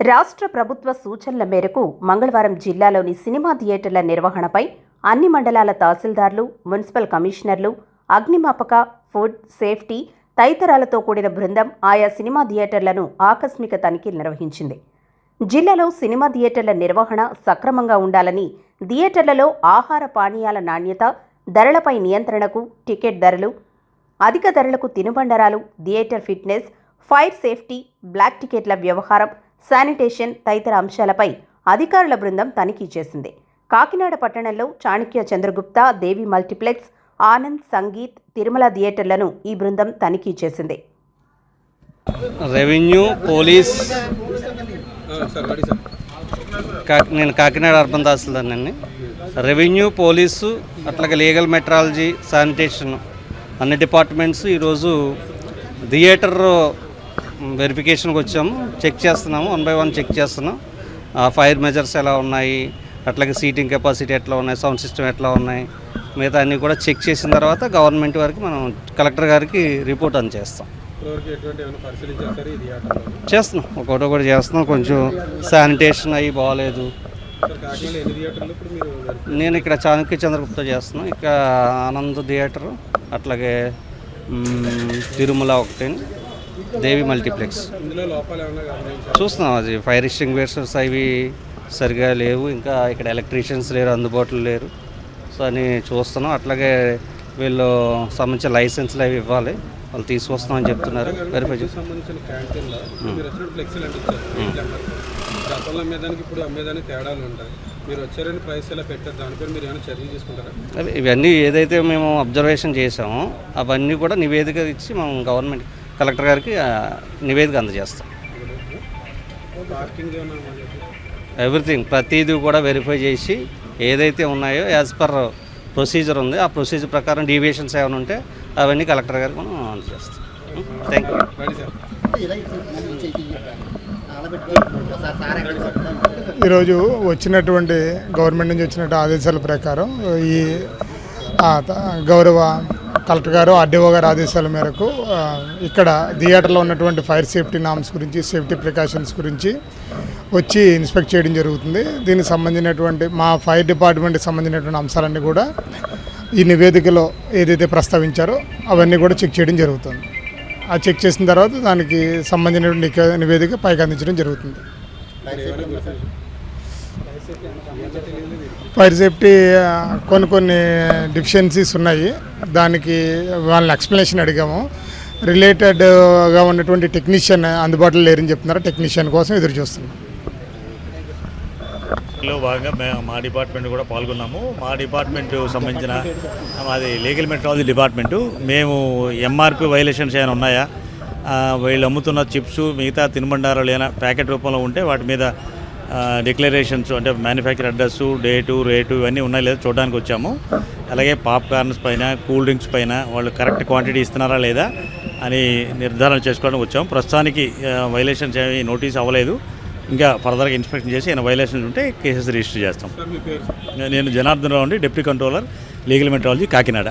రాష్ట్ర ప్రభుత్వ సూచనల మేరకు మంగళవారం జిల్లాలోని సినిమా థియేటర్ల నిర్వహణపై అన్ని మండలాల తహసీల్దార్లు మున్సిపల్ కమిషనర్లు అగ్నిమాపక ఫుడ్ సేఫ్టీ తదితరాలతో కూడిన బృందం ఆయా సినిమా థియేటర్లను ఆకస్మిక తనిఖీలు నిర్వహించింది. జిల్లాలో సినిమా థియేటర్ల నిర్వహణ సక్రమంగా ఉండాలని థియేటర్లలో ఆహార పానీయాల నాణ్యత ధరలపై నియంత్రణకు టికెట్ ధరలు అధిక ధరలకు తినుబండరాలు theatre fitness fire safety black టికెట్ల వ్యవహారం శానిటేషన్ తదితర అంశాలపై అధికారుల బృందం తనిఖీ చేసింది. కాకినాడ పట్టణంలో చాణక్య చంద్రగుప్త దేవి మల్టీప్లెక్స్ ఆనంద్ సంగీత్ తిరుమల థియేటర్లను ఈ బృందం తనిఖీ చేసింది. రెవెన్యూ పోలీస్ కా- నేను కాకినాడ అర్బన్ తహసీల్దార్నండి రెవెన్యూ పోలీసు అట్లాగే లీగల్ మెట్రాలజీ శానిటేషన్ అన్ని డిపార్ట్మెంట్స్ ఈరోజు థియేటర్ వెరిఫికేషన్కి వచ్చాము. చెక్ చేస్తున్నాము. వన్ బై వన్ చెక్ చేస్తున్నాం. ఆ ఫైర్ మెజర్స్ ఎలా ఉన్నాయి? అట్లాగే సీటింగ్ కెపాసిటీ ఎట్లా ఉన్నాయి? సౌండ్ సిస్టమ్ ఎట్లా ఉన్నాయి? మిగతా అన్నీ కూడా చెక్ చేసిన తర్వాత గవర్నమెంట్ వారికి మనం కలెక్టర్ గారికి రిపోర్ట్ ఈ థియేటర్లో చేస్తున్నాం. ఒకటి ఒకటి చేస్తున్నాం. కొంచెం శానిటేషన్ అవి బాగాలేదు. నేను ఇక్కడ చాణక్య చంద్రగుప్త చేస్తున్నాం. ఇక ఆనంద్ థియేటరు అట్లాగే తిరుమల ఒకటి దేవి మల్టీప్లెక్స్. చూస్తున్నాం అది ఫైర్ ఎక్స్టింగ్విషర్స్ అవి సరిగా లేవు ఇంకా ఇక్కడ ఎలక్ట్రీషియన్స్ లేరు అందుబాటులో లేరు. సో అని చూస్తున్నాం. అట్లాగే వీళ్ళు సంబంధించిన లైసెన్స్లు అవి ఇవ్వాలి. వాళ్ళు చెప్తున్నారు. వెరిఫై దానిపై మీరు ఏమైనా చర్యలు తీసుకుంటారా? అవి ఇవన్నీ ఏదైతే మేము అబ్జర్వేషన్ చేసామో అవన్నీ కూడా నివేదిక ఇచ్చి మనం గవర్నమెంట్ కలెక్టర్ గారికి నివేదిక అందజేస్తాం. ఎవ్రీథింగ్ ప్రతిదీ కూడా వెరిఫై చేసి ఏదైతే ఉన్నాయో యాజ్ పర్ ప్రొసీజర్ ఉంది ఆ ప్రొసీజర్ ప్రకారం డీవియేషన్స్ ఏమైనా ఉంటే అవన్నీ కలెక్టర్ గారికి మనం అందజేస్తాం. Hmm? థ్యాంక్ యూ ఈరోజు వచ్చినటువంటి గవర్నమెంట్ నుంచి వచ్చినట్టు ఆదేశాల ప్రకారం ఈ గౌరవ కలెక్టర్ గారు ఆర్డీఓ గారి ఆదేశాల మేరకు ఇక్కడ థియేటర్లో ఉన్నటువంటి ఫైర్ సేఫ్టీ నామ్స్ గురించి సేఫ్టీ ప్రికాషన్స్ గురించి వచ్చి ఇన్స్పెక్ట్ చేయడం జరుగుతుంది. దీనికి సంబంధించినటువంటి మా ఫైర్ డిపార్ట్మెంట్కి సంబంధించినటువంటి అంశాలన్నీ కూడా ఈ నివేదికలో ఏదైతే ప్రస్తావించారో అవన్నీ కూడా చెక్ చేయడం జరుగుతుంది. ఆ చెక్ చేసిన తర్వాత దానికి సంబంధించినటువంటి నివేదిక పైకి అందించడం జరుగుతుంది. ఫైర్ సేఫ్టీ కొన్ని కొన్ని డిఫిషియన్సీస్ ఉన్నాయి. దానికి వాళ్ళని ఎక్స్ప్లెనేషన్ అడిగాము. రిలేటెడ్గా ఉన్నటువంటి టెక్నీషియన్ అందుబాటులో లేరని చెప్తున్నారు. టెక్నీషియన్ కోసం ఎదురు చూస్తున్నాం. లో భాగంగా మేము మా డిపార్ట్మెంట్ కూడా పాల్గొన్నాము. మా డిపార్ట్మెంట్ సంబంధించిన మాది లీగల్ మెట్రాలజీ డిపార్ట్మెంటు మేము ఎంఆర్పి వైలేషన్స్ ఏమైనా ఉన్నాయా? వీళ్ళు అమ్ముతున్న చిప్స్ మిగతా తినుబండారాలు ఏమైనా ప్యాకెట్ రూపంలో ఉంటే వాటి మీద డిక్లరేషన్స్ అంటే మ్యానుఫ్యాక్చర్ అడ్రస్ డేటు రేటు ఇవన్నీ ఉన్నాయి లేదా చూడడానికి వచ్చాము. అలాగే పాప్కార్న్స్ పైన కూల్ డ్రింక్స్ పైన వాళ్ళు కరెక్ట్ క్వాంటిటీ ఇస్తున్నారా లేదా అని నిర్ధారణ చేసుకోవడానికి వచ్చాము. ప్రస్తుతానికి వైలేషన్స్ ఏమి నోటీస్ అవ్వలేదు. ఇంకా ఫర్దర్గా ఇన్స్పెక్షన్ చేసి ఏమైనా వైలేషన్స్ ఉంటే కేసెస్ రిజిస్టర్ చేస్తాం. నేను జనార్దన్ రావు అండి deputy controller legal metrology Kakinada.